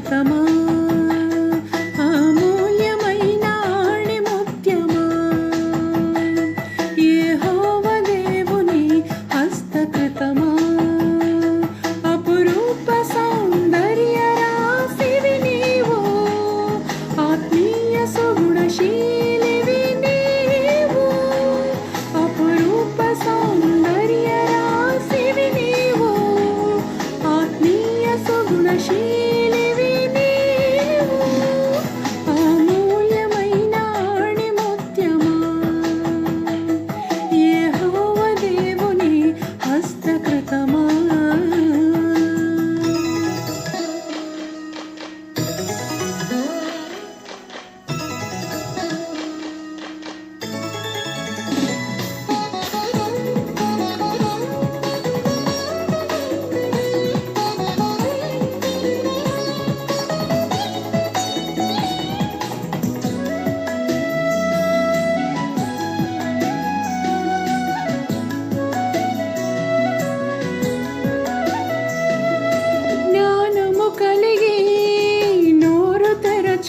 शतमा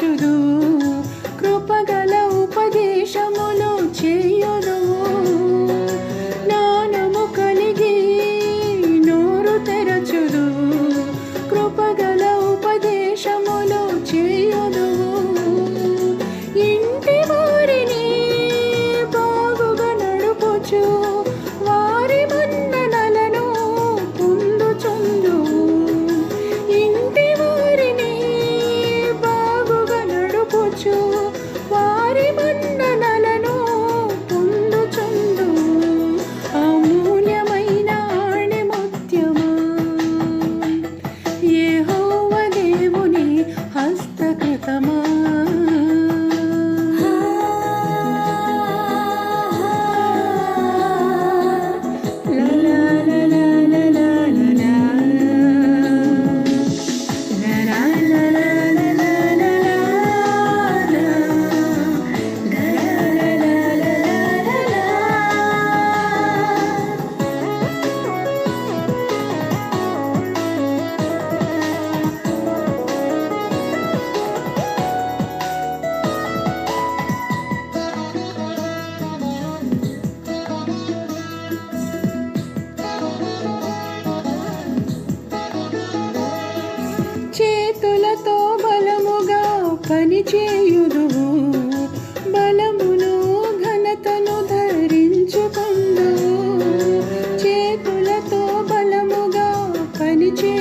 Do do పనిచేయుదువు బలమును ఘనతను ధరించుకుందు చేతులతో బలముగా పనిచే